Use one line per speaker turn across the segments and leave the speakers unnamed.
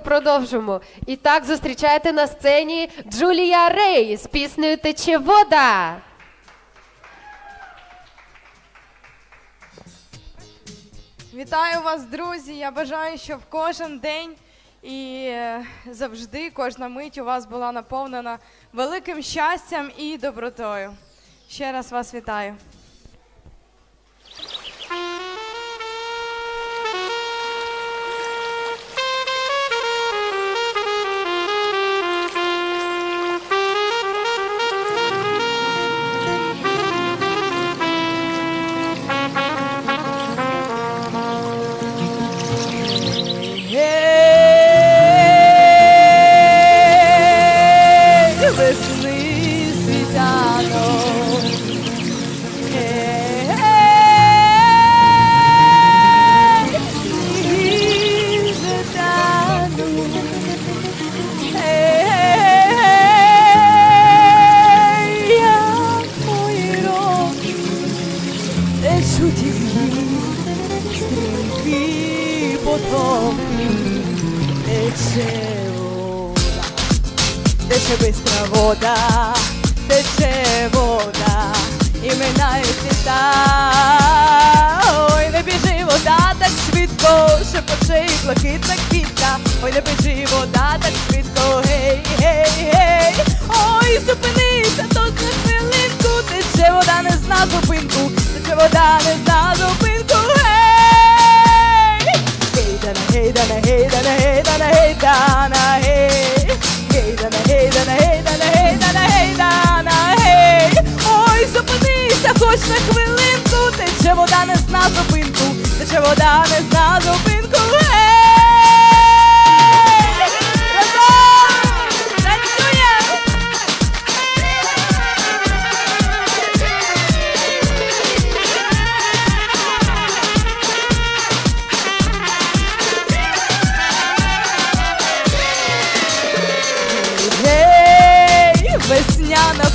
Продовжимо. І так зустрічайте на сцені Джулія Рей з піснею Тече вода.
Вітаю вас, друзі! Я бажаю, щоб кожен день і е, завжди кожна мить у вас була наповнена великим щастям і добротою. Ще раз вас вітаю. Течуть із гір, тече вода, тече бистра вода, тече вода, і минають літа. Ой, не біжи вода так швидко, шепоче і блакитна квітка. Ой, не біжи вода так швидко, гей, гей. Вода не зна зупинку, гей. Гейдана, гейдана, гейдана, гейдана, гейдана, гей. Гейдана, гейдана, гейдана, гейдана, гейдана, гей. Ой, зупинися хоч на хвилинку, тече вода не зна зупинку, тече вода не зна зупинку,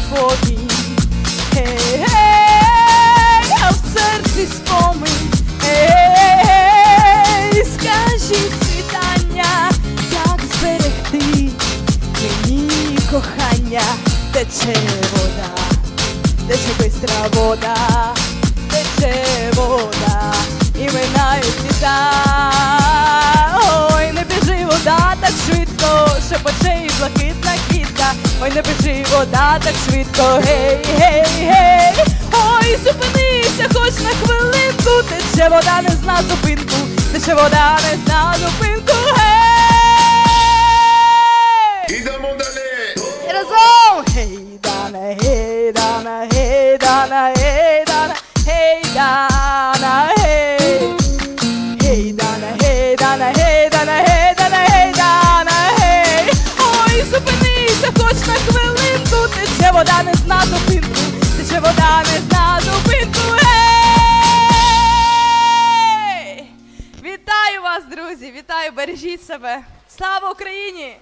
повінь, гей, гей, а в серці спомин, гей, скажіть світання, як зберегти мені кохання, тече вода, тече бистра вода, тече вода, і минають літа. Ой, не біжи вода так швидко, шепоче і блакитна квітка. Ой, не біжи вода так швидко, гей, гей, гей. Ой, зупинися хоч на хвилинку, тече вода не зна зупинку, тече вода не зна зупинку, гей. Не зна зупинку! Вітаю вас, друзі! Вітаю, бережіть себе! Слава Україні!